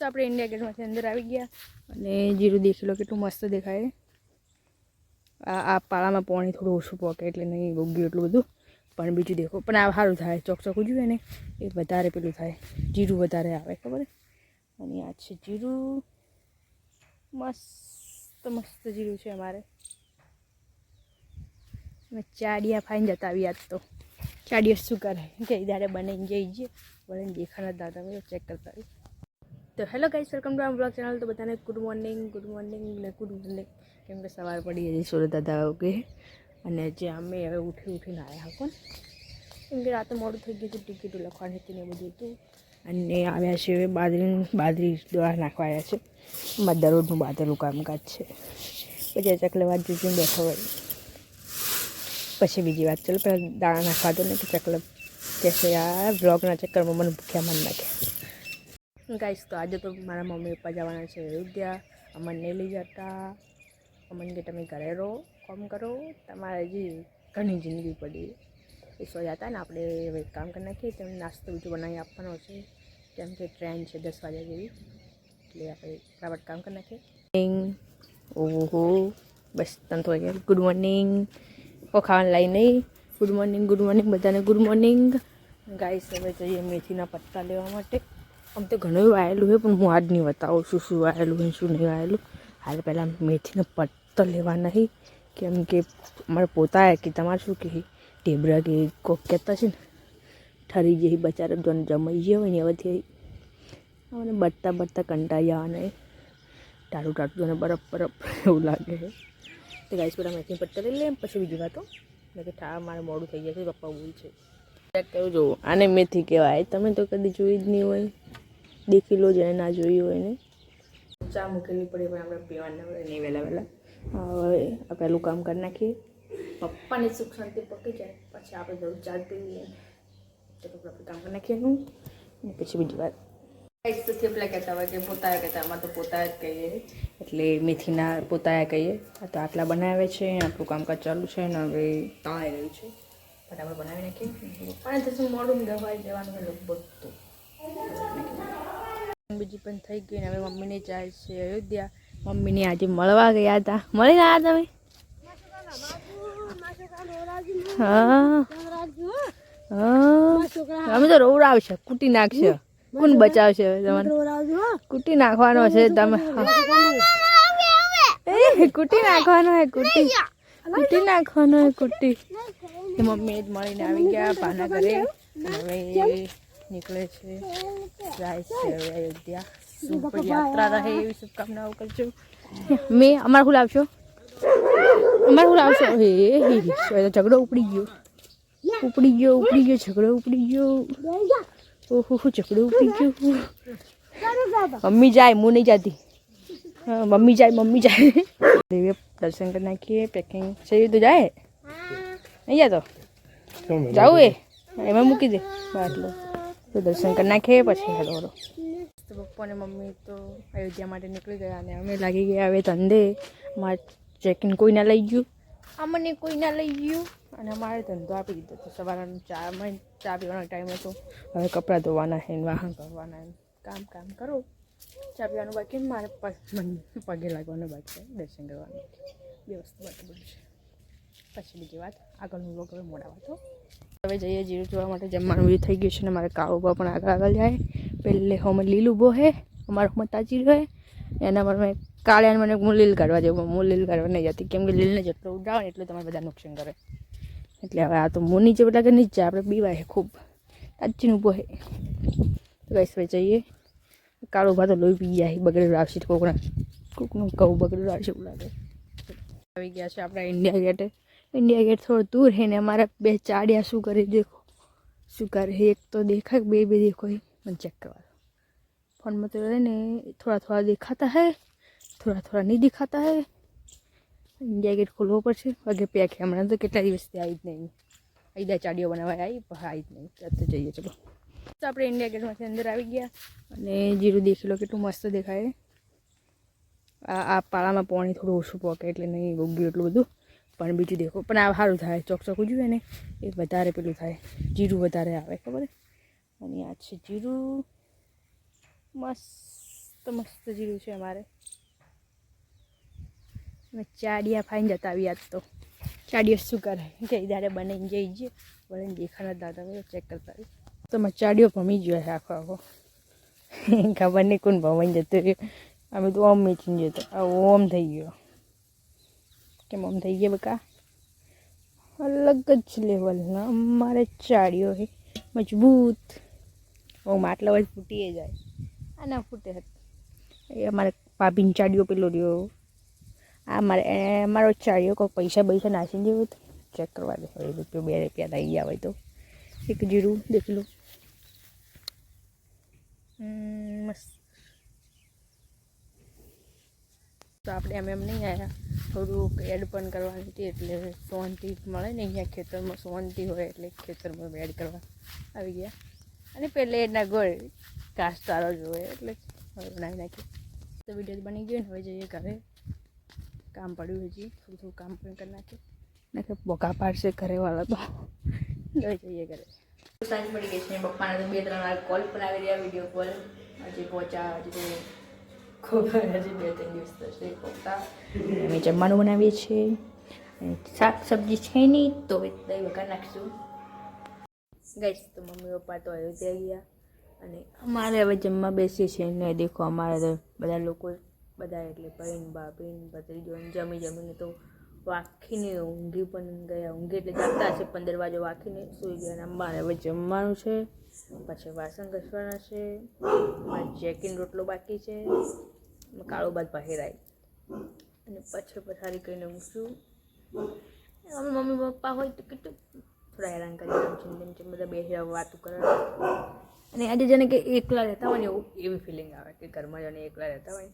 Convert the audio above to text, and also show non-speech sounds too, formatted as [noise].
તો આપણે ઇન્ડિયા ગેટમાંથી અંદર આવી ગયા અને જીરું દેખી લો કેટલું મસ્ત દેખાય આ આ પાળામાં પાણી થોડું ઓછું પોકે એટલે નહીં ઉગ્યું એટલું બધું. પણ બીજું દેખો. પણ આ સારું થાય. ચોકચોકું જોઈએ ને એ વધારે પેલું થાય. જીરું વધારે આવે, ખબર અને આ છે જીરું. મસ્ત મસ્ત જીરું છે અમારે. અમે ચાડિયા ફાઈન જતા આવ્યા તો. ચાડિયા શું કરે? કે દાડે બને જઈ જઈએ. બને દેખાના દાદા ચેક કરતા આવી તો હેલો ગાઈસ, વેલકમ ટુ આમ બ્લોગ ચેનલ. તો બધાને ગુડ મોર્નિંગ ગુડ મોર્નિંગ ને ગુડ મોર્નિંગ. કેમ કે સવાર પડી જાય સુરત દાદા કે અને જે અમે હવે ઉઠી ઉઠીને આવ્યા કોણ? કેમ કે રાતે મોડું થઈ ગયું હતું ટિકિટો લખવાની હતી ને બધું હતું. અને આવ્યા છે હવે બાદરી બાદરી દ્વારા નાખવા આવ્યા છે. અમારા દરરોજનું બાદરનું કામકાજ છે. પછી ચકલે વાત જોઈને બેઠો હોય. પછી બીજી વાત, ચાલો પહેલાં દાણા નાખવા દો ને કે ચકલે કહેશે, આ બ્લોગના ચક્કરમાં મને ભૂખ્યા મન નાખે. ગાઈસ, તો આજે તો મારા મમ્મી પપ્પા જવાના છે અયોધ્યા. અમને લઈ જતા. અમને કે તમે ઘરે રહો, કામ કરો. તમારે હજી ઘણી જિંદગી પડી. એ સો હતા ને, આપણે હવે કામ કરી નાખીએ. તેમને નાસ્તો બીજું બનાવી આપવાનો છે. કેમ કે ટ્રેન છે દસ વાગ્યા જેવી. એટલે આપણે બરાબર કામ કરી નાખીએ. ઓહો. બસ, તને તો વાગ્યા ગુડ મોર્નિંગ ખાવાનું લઈ નહીં. ગુડ મોર્નિંગ ગુડ મોર્નિંગ બધાને ગુડ મોર્નિંગ ગાઈસ હવે જઈએ મેથીના પત્તા લેવા માટે. આમ તો ઘણું વાયેલું છે પણ હું આજ નહીં બતાવું શું શું વાયેલું છે શું નહીં વાયેલું હાલ પહેલાં મેથીનો પત્તો લેવા નહીં કેમ કે અમારે પોતા કે તમારે શું કહે ઢેબરા કે કોક કહેતા છે ને, ઠરી જઈ બચારા, જોને જમાઈ ગયા હોય ને એવાથી મને બટતા બટતા કંટાળી જવાના ટાળું ટાળું જોને બરફ બરફ એવું લાગે છે તો ગાઈસ પેલા મેથી પત્તા લઈ લે પછી બીજી વાતો મેં કે ઠા મારે મોડું થઈ છે, પપ્પા બોલ છે. કેવું જોવું, આને મેથી કહેવાય, તમે તો કદી જોઈ જ નહીં હોય. દેખી લો જેને ના જોઈ હોય ને ચા મૂકેલી પડી પણ આપણે પીવાના હોય નહીં વહેલા વહેલા. હવે આ પહેલું કામ કરી નાખીએ. પપ્પાની સુખ શાંતિ પકી જાય પછી આપણે જરૂર ચા પીવીએ. તો આપણે કામ કરી નાખીએ હું ને પછી બીજી વાત તો થેપલા કહેતા હોય કે પોતાએ કહેતા આમાં તો પોતા જ કહીએ. એટલે મેથીના પોતાએ કહીએ. આ તો આટલા બનાવે છે આપણું કામકાજ ચાલુ છે ને હવે તણાઈ રહ્યું છે. ફટાફટ બનાવી નાખીએ. પાણી શું મોડું દવાઈ જવાનું લગભગ તો. બીજી પણ થઈ ગઈ ને હવે મમ્મીને જાય છે અયોધ્યા. મમ્મીને આજે મળવા ગયા હતા મળી ગયા તમે? અમે તો રોવડાવશે. કૂટી નાખશે. કોણ બચાવશે હવે તમારે કૂટી નાખવાનો છે તમે. કૂટી નાખવાનો હે, કૂટી. કૂટી નાખવાનો હે, કૂટી. મમ્મી જ મળીને આવી ગયા પાના ઘરે. હવે નીકળે છે. જાય છે હવે અયોધ્યા. શુભ યાત્રા રહે એવી શુભકામનાઓ કરજો. મેં અમારે શું લાવશો અમારે શું લાવશો હે હે હે ઝઘડો ઉપડી ગયો. ઉપડી ગયો ઉપડી ગયો ઝઘડો ઉપડી ગયો. ઓહો ઝઘડો ઉપડી ગયો. મમ્મી જાય હું નહીં જાતી. હા મમ્મી જાય મમ્મી જાય. દેવી દર્શન કરી નાખીએ પેકિંગ છે તો જાય. નહીં જતો? જાવું એ? એમાં મૂકી દે. બાટલો. તો દર્શન કરી નાખીએ પછી હેલો હેલો. તો પપ્પા અને મમ્મી તો અયોધ્યા માટે નીકળી ગયા અને અમે લાગી ગયા હવે ધંધે. અમારે ચેકિંગ કોઈ ના લઈ ગયું. અમને કોઈ ના લઈ ગયું. અને અમારે ધંધો આપી દીધો તો સવારનો ચા ચા પીવાનો ટાઈમ હતો. હવે કપડાં ધોવાના છે વાહન કરવાના કામ કામ કરો. ચા પીવાનું બાકી મારે પગે લાગવાનું બાકી દર્શન કરવાનું. બે વસ્તુ બાકી બધું છે. પછી બીજી વાત, આગળનું વ્લોગ હવે મોડા વાતો હવે જઈએ જીરું જોવા માટે, જમવાનું બી થઈ ગયું છે ને મારે કાળુબા પણ આગળ આગળ જાય. પહેલે હમે લીલું ઊભો હે, અમારો હમે તાજી રહે એના પર મેં કાળ્યાને મને હું લીલ કાઢવા જાઉં હું લીલ કાઢવા નહીં જતી, કેમ કે લીલને જેટલો ઉડાવે ને એટલું તમારે બધા નુકસાન કરે. એટલે હવે આ તો હું નીચે પેલા કે નીચે આપણે બીવાય ખૂબ. તાજીને ઊભો હે. તો કઈ હવે જઈએ. કાળો ભાતો લોહી પી જાય બગડેલું આવશે કોકના, કોકનું કહું બગડેલું આવશે એવું લાગે. આવી ગયા છે આપણા ઇન્ડિયા ગેટે ઇન્ડિયા ગેટ થોડું દૂર હે ને અમારા બે ચાડિયા શું કરે દેખો. શું કરે? એક તો દેખાય બે બે દેખો મને ચેક કરવા દો. ફોનમાં તો રહે ને, થોડા થોડા દેખાતા હે, થોડા થોડા નહીં દેખાતા હે. ઇન્ડિયા ગેટ ખોલવો પડશે. વાગે પેક હમણાં તો કેટલા દિવસથી આવી જ નહીં. આવી દા ચાડીઓ બનાવવા આવી પણ આવી જ નહીં. તો જઈએ, ચલો. તો આપણે ઇન્ડિયા ગેટમાંથી અંદર આવી ગયા. અને જીરું દેખી લો, કેટલું મસ્ત દેખાય આ પાળામાં પાણી થોડું ઓછું પોકે એટલે નહીં, ઉગ્યું એટલું બધું. પણ બીજું દેખો. પણ આ સારું થાય. ચોકચોકું જોઈએ ને, એ વધારે પેલું થાય. જીરું વધારે આવે, ખબર અને આ છે જીરું. મસ્ત મસ્ત જીરું છે અમારે. ચાડિયા ફાઈન જતા આવી આજ તો. ચાડિયો શું કરે જઈ જ્યારે બનાવીને જઈ જઈએ. વળીને દેખાના દાદા મેં ચેક કરતા તો ચાડિયો ભમી ગયો છે આખો આખો. [laughs] ખબર નહીં કોણ ભમાઈને જતો રહ્યો. અમે તો ઓમ મેચીને જતો. આ ઓમ થઈ ગયો. કેમ ઓમ થઈ ગયા બકા. અલગ જ લેવલના અમારે ચાડિયો હે. મજબૂત. ઓ માટલા વચ ફૂટીએ જાય. આ ના ફૂટે એ અમારે ભાભીને ચાડિયો પેલો રહ્યો. આ મારે અમારો ચાડિયો કોઈ પૈસા બૈસા નાસી દેવો જેવું ચેક કરવા દે. હવે રૂપિયો બે રૂપિયા થઈ ગયા હોય તો. એક જીરું, દેખ લો. મસ્ત. તો આપણે એમ એમ નહીં આવ્યા થોડુંક એડ પણ કરવાની હતી એટલે સોનથી મળે ને અહીંયા ખેતરમાં સોનથી હોય એટલે ખેતરમાં એડ કરવા આવી ગયા. અને પહેલે એના ગોળ સારો જોવે એટલે બનાવી નાખીએ તો વીડિયો બની ગયો ને, હવે જઈએ ઘરે. કામ પડ્યું હજી, થોડું થોડું કામ પણ કરી નાખ્યું નાખે બોકા પાડશે ઘરે વાળા તો. હવે જઈએ ઘરે. સાંજ પડી ગઈ છે, પપ્પાને તો બે ત્રણ વાર કોલ પણ આવી રહ્યા વીડિયો કોલ હજી પહોંચા હજી ખૂબ હજી બે ત્રણ દિવસ થશે ખોખતા. અમે જમવાનું બનાવીએ છીએ. શાક સબ્જી છે નહીં તો દહીં વગર નાખીશું. ગઈશ તો મમ્મી પપ્પા તો અયોધ્યા ગયા. અને અમારે હવે જમવા બેસીએ છીએ. ને દેખો, અમારે તો બધા લોકો બધા એટલે બહેન બાપીન ભત્રીજો ને જમી જમીને તો વાંખીને ઊંઘી પણ ગયા. ઊંઘી એટલે જાગતા હશે, પંદર વાગે વાખીને સૂઈ ગયા અને અમારે હવે જમવાનું છે. પછી વાસણ ઘસવાના છે જેકિન રોટલો બાકી છે કાળો બાદ પહેરાય. અને પછી પથારી કરીને ઊંઘશું અમે મમ્મી પપ્પા હોય તો કેટલું થોડા હેરાન કરી આમ છે તેમ છે બધા બેસી વાતો કરે અને આજે જેને કે એકલા રહેતા હોય ને એવું, એવી ફિલિંગ આવે કે ઘરમાં જાણે એકલા રહેતા હોય.